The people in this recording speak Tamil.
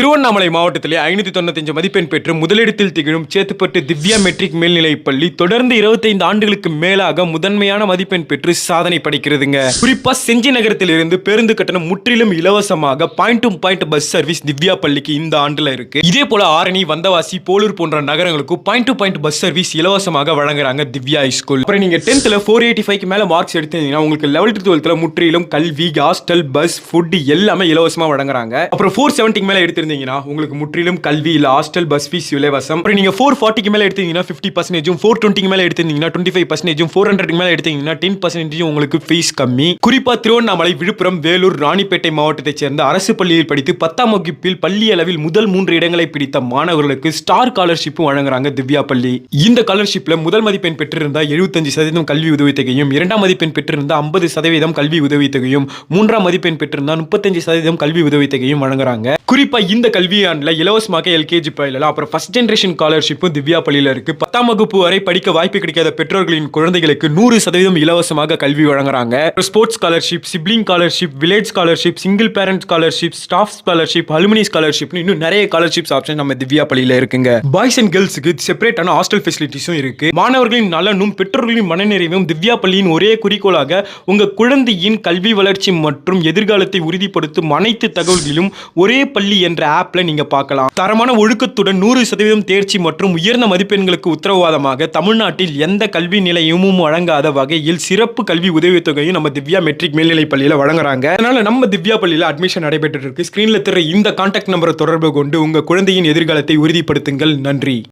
திருவண்ணாமலை மாவட்டத்திலே ஐநூத்தி தொண்ணூத்தஞ்சு மதிப்பெண் பெற்று முதலிடத்தில் திகழும் சேத்துப்பட்டு திவ்யா மெட்ரிக் மேல்நிலைப் பள்ளி தொடர்ந்து 25 ஆண்டுகளுக்கு மேலாக முதன்மையான மதிப்பெண் பெற்று சாதனை படைக்கிறதுங்க. குறிப்பா செஞ்சி நகரத்திலிருந்து பேருந்து கட்டணம் முற்றிலும் இலவசமாக point to point bus service Divya பள்ளிக்கு இந்த ஆண்டுல இருக்கு. இதே போல ஆரணி வந்தவாசி போலூர் போன்ற நகரங்களுக்கு point to point bus service இலவசமாக வழங்குறாங்க திவ்யா ஸ்கூல் அப்புறம் நீங்க டென்த்ல ஃபோர் எயிட்டி ஃபைவ் மேல மார்க்ஸ் எடுத்தீங்கன்னா உங்களுக்கு லெவல்த் டுவெல்த்ல முற்றிலும் கல்வி ஹாஸ்டல் பஸ் ஃபுட் எல்லாமே இலவசமாக வழங்குறாங்க. அப்புறம் ஃபோர் செவன்ட்டிக்கு மேல இருந்தீங்கன்னா உங்களுக்கு முற்றிலும் கல்வி இல்லை ஹாஸ்டல் பஸ் ஃபீஸ் இலவசம். அப்புறம் நீங்கள் ஃபோர் ஃபார்ட்டிக்கு மேலே எடுத்தீங்கன்னா ஃபிஃப்டி பர்சன்டேஜும் ஃபோர் டுவெண்ட்டிக்கு மேலே எடுத்திருந்தீங்கன்னா டுவெண்ட்டி ஃபைவ் பர்சன்டேஜும் ஃபோர் ஹண்ட்ரட் மேலே எடுத்தீங்கன்னா டென் பர்சன்டேஜும் உங்களுக்கு ஃபீஸ் கம்மி. குறிப்பாக திருவண்ணாமலை விழுப்புரம் வேலூர் ராணிப்பேட்டை மாவட்டத்தைச் சேர்ந்த அரசு பள்ளியில் படித்து பத்தாம் வகுப்பில் பள்ளி அளவில் முதல் மூன்று இடங்களை பிடித்த மாணவர்களுக்கு ஸ்டார் ஸ்காலர்ஷிப்பும் வழங்குறாங்க திவ்யா பள்ளி. இந்த ஸ்காலர்ஷிப்ல முதல் மதிப்பெண் பெற்றிருந்தா எழுபத்தஞ்சு சதவீதம் கல்வி உதவித்தொகையும் இரண்டாம் மதிப்பெண் பெற்றிருந்தா ஐம்பது சதவீதம் கல்வி உதவித்தொகையும் மூன்றாம் மதிப்பெண் பெற்றிருந்தா முப்பத்தஞ்சு சதவீதம் கல்வி உதவித்தொகையும் வழங்குறாங்க. குறிப்பா இந்த கல்வியாண்டில் இலவசமாக எல்கேஜி பயிலலாம். அப்புறம் ஃபஸ்ட் ஜென்ரேஷன் ஸ்காலர்ஷிப்பும் திவ்யா பள்ளியில் இருக்கு. பத்தாம் வகுப்பு வரை படிக்க வாய்ப்பு கிடைக்காத பெற்றோர்களின் குழந்தைகளுக்கு நூறு சதவீதம் இலவசமாக கல்வி வழங்குறாங்க. Sports scholarship sibling scholarship village scholarship single parent scholarship staff scholarship alumni scholarship இன்னும் நிறைய ஸ்காலர்ஷிப்ஸ் ஆப்ஷன் நம்ம திவ்யா பள்ளியில் இருக்குங்க பாய்ஸ் அண்ட் கேர்ள்ஸுக்கு செப்பரேட்டான ஹாஸ்டல் ஃபெசிலிட்டிஸும் இருக்கு. மாணவர்களின் நலனும் பெற்றோர்களின் மனநிறைவும் திவ்யா பள்ளியின் ஒரே குறிக்கோளாக உங்க குழந்தையின் கல்வி வளர்ச்சி மற்றும் எதிர்காலத்தை உறுதிப்படுத்தும் அனைத்து தகவல்களிலும் ஒரே பள்ளி என்ற ஆப்ல நீங்க பார்க்கலாம். தரமான ஒழுக்கத்துடன் நூறு சதவீதம் தேர்ச்சி மற்றும் உயர்ந்த மதிப்பெண்களுக்கு உத்தரவாதமாக தமிழ்நாட்டில் எந்த கல்வி நிலையமும் வழங்காத வகையில் சிறப்பு கல்வி உதவித்தொகையும் நம்ம திவ்யா மெட்ரிக் மேல்நிலை பள்ளியில வழங்குறாங்க. அதனால நம்ம திவ்யா பள்ளியில அட்மிஷன் நடைபெற்று இருக்கு. ஸ்கிரீன்ல தெரிய இந்த கான்டாக்ட் நம்பரை தொடர்பு கொண்டு உங்க குழந்தையின் எதிர்காலத்தை உறுதிப்படுத்துங்கள். நன்றி.